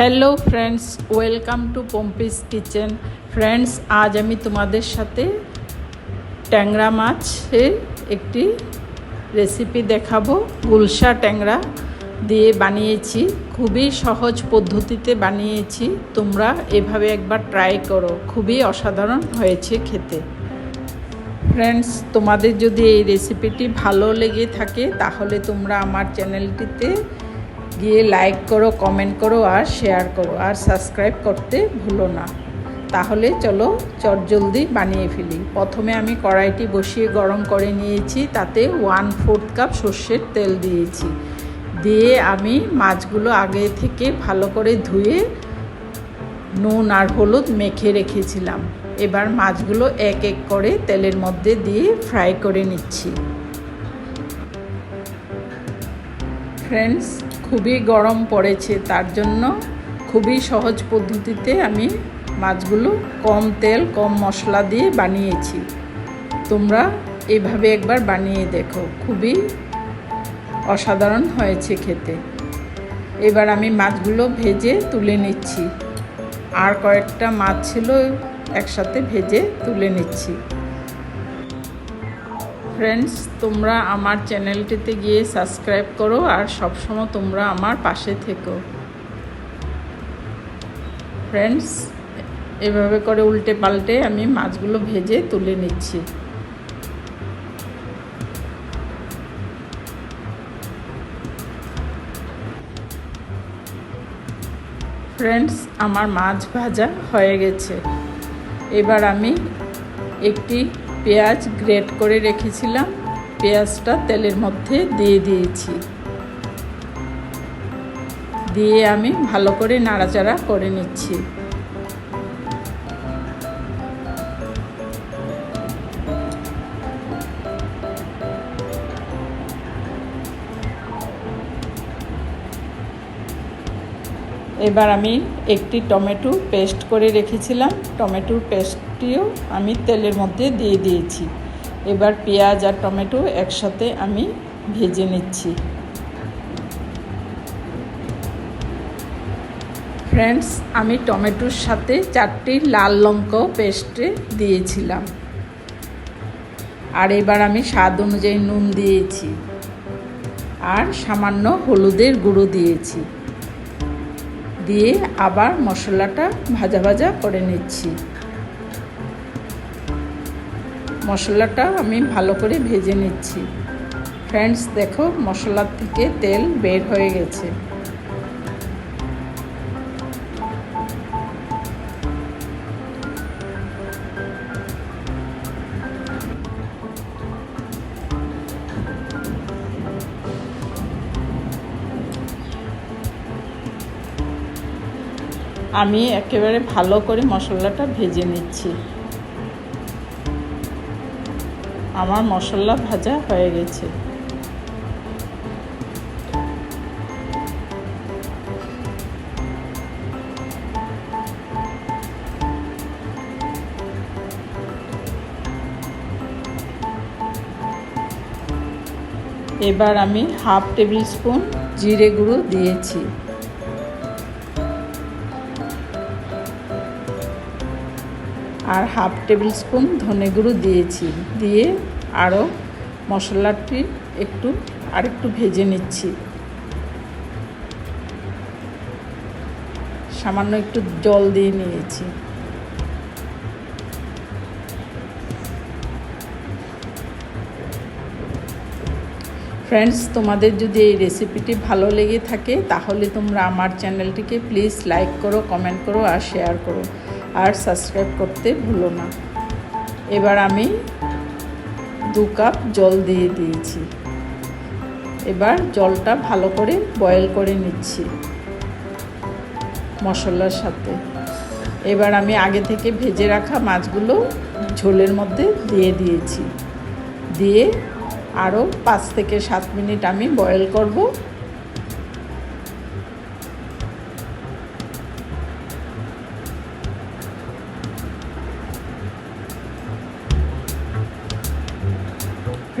Hello friends welcome to Pompi's kitchen friends আজ আমি তোমাদের সাথে ট্যাংরা মাছের একটি রেসিপি দেখাবো। গুলশা ট্যাংরা দিয়ে বানিয়েছি। খুবই সহজ পদ্ধতিতে বানিয়েছি। তোমরা এভাবে একবার ট্রাই করো। খুবই অসাধারণ হয়েছে খেতে। ফ্রেন্ডস তোমাদের যদি এই রেসিপিটি ভালো লেগে থাকে, তাহলে তোমরা আমার চ্যানেলটিতে গিয়ে লাইক করো কমেন্ট করো আর শেয়ার করো। আর সাবস্ক্রাইব করতে ভুলো না। তাহলে চলো চটজলদি বানিয়ে ফেলি। প্রথমে আমি কড়াইটি বসিয়ে গরম করে নিয়েছি, তাতে ওয়ান ফোর্থ কাপ সর্ষের তেল দিয়েছি। দিয়ে আমি মাছগুলো আগে থেকে ভালো করে ধুয়ে নুন আর হলুদ মেখে রেখেছিলাম। এবার মাছগুলো এক এক করে তেলের মধ্যে দিয়ে ফ্রাই করে নিচ্ছি। ফ্রেন্ডস খুবই গরম পড়েছে। তার জন্য খুবই সহজ পদ্ধতিতে আমি মাছগুলো কম তেল, কম মশলা দিয়ে বানিয়েছি। তোমরা এভাবে একবার বানিয়ে দেখো। খুবই অসাধারণ হয়েছে খেতে। এবার আমি মাছগুলো ভেজে তুলে নিচ্ছি। আর কয়েকটা মাছ ছিল একসাথে ভেজে তুলে নিচ্ছি। ফ্রেন্ডস তোমরা আমার চ্যানেলটিতে গিয়ে সাবস্ক্রাইব করো আর সবসময় তোমরা আমার পাশে থেকো। ফ্রেন্ডস এভাবে করে উল্টে পাল্টে আমি মাছগুলো ভেজে তুলে নিচ্ছি। ফ্রেন্ডস আমার মাছ ভাজা হয়ে গেছে। এবার আমি একটি পেঁয়াজ গ্রেট করে রেখেছিলাম। পেঁয়াজটা তেলের মধ্যে দিয়ে দিয়েছি। দিয়ে আমি ভালো করে নাড়াচাড়া করে নিচ্ছি। এবার আমি একটি টমেটো পেস্ট করে রেখেছিলাম। টমেটোর পেস্টটিও আমি তেলের মধ্যে দিয়ে দিয়েছি। এবার পেঁয়াজ আর টমেটো একসাথে আমি ভেজে নিচ্ছি। ফ্রেন্ডস আমি টমেটোর সাথে চারটি লাল লঙ্কাও পেস্টে দিয়েছিলাম। আর এবার আমি স্বাদ অনুযায়ী নুন দিয়েছি। আর সামান্য হলুদের গুঁড়ো দিয়েছি। দিয়ে আবার মশলাটা ভাজা ভাজা করে নিচ্ছি। মশলাটা আমি ভালো করে ভেজে নিচ্ছি। ফ্রেন্ডস দেখো, মশলার থেকে তেল বের হয়ে গেছে। আমি একেবারে ভালো করে মশলাটা ভেজে নিচ্ছি। আমার মশলা ভাজা হয়ে গেছে। এবার আমি হাফ টেবিল স্পুন জিরে গুঁড়ো দিয়েছি। আর হাফ টেবিল স্পুন ধনে গুঁড়ো দিয়েছি। দিয়ে আরও মশলাটি একটু, আরেকটু ভেজে নিচ্ছি। সামান্য একটু জল দিয়ে নিয়েছি। ফ্রেন্ডস, তোমাদের যদি এই রেসিপিটি ভালো লেগে থাকে, তাহলে তোমরা আমার চ্যানেলটিকে প্লিজ লাইক করো, কমেন্ট করো আর শেয়ার করো। আর সাবস্ক্রাইব করতে ভুলো না। এবার আমি দু কাপ জল দিয়ে দিয়েছি। এবার জলটা ভালো করে বয়েল করে নিচ্ছি মশলার সাথে। এবার আমি আগে থেকে ভেজে রাখা মাছগুলো ঝোলের মধ্যে দিয়ে দিয়েছি। দিয়ে আরও পাঁচ থেকে সাত মিনিট আমি বয়েল করব।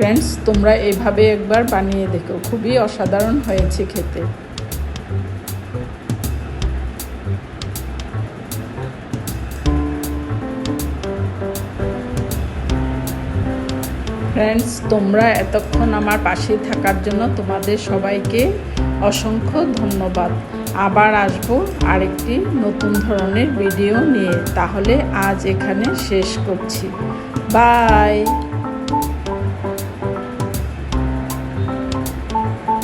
ফ্রেন্ডস তোমরা এভাবে একবার বানিয়ে দেখো। খুবই অসাধারণ হয়েছে খেতে। ফ্রেন্ডস তোমরা এতক্ষণ আমার পাশে থাকার জন্য তোমাদের সবাইকে অসংখ্য ধন্যবাদ। আবার আসব আরেকটি নতুন ধরনের ভিডিও নিয়ে। তাহলে আজ এখানে শেষ করছি। বাই